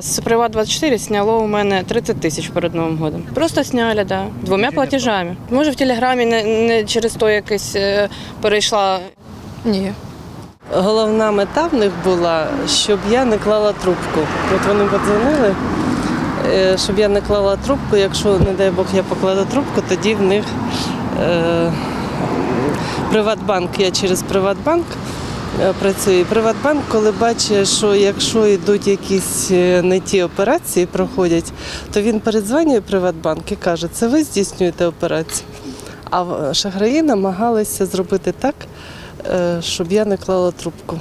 С Приват24 сняло у мене 30 тисяч перед Новим годом. Просто сняли, да. Двома платежами. Може, в телеграмі не, не через то якось е, перейшла. Ні. Головна мета в них була, щоб я не клала трубку. От вони подзвонили, е, щоб я не клала трубку. Якщо, не дай Бог, я покладу трубку, тоді в них е, Приватбанк, я через Приватбанк е, працюю. І Приватбанк, коли бачить, що якщо йдуть якісь е, не ті операції, проходять, то він передзвонює Приватбанк і каже, це ви здійснюєте операцію. А в- шахраї намагалися зробити так, е, щоб я не клала трубку.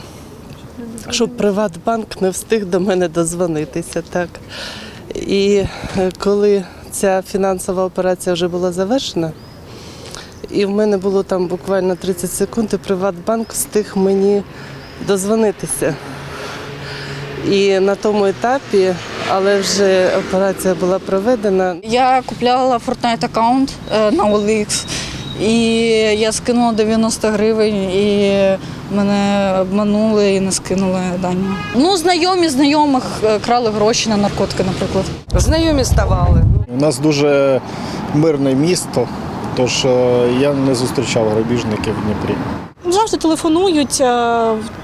Щоб Приватбанк не встиг до мене дозвонитися. Так. І е, коли ця фінансова операція вже була завершена, і в мене було там буквально 30 секунд, і Приватбанк встиг мені дозвонитися. І на тому етапі, але вже операція була проведена. Я купляла Fortnite аккаунт е, на OLX, і я скинула 90 гривень, і мене обманули і не скинули дані. Ну, знайомі знайомих е, крали гроші на наркотики, наприклад. Знайомі ставали. У нас дуже мирне місто, тож е, я не зустрічав грабіжників в Дніпрі. Завжди телефонують,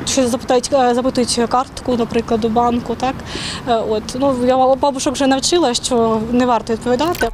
чи запитають, е, запитують картку, наприклад, у банку. Так? Е, От. Ну, я бабушок вже навчила, що не варто відповідати.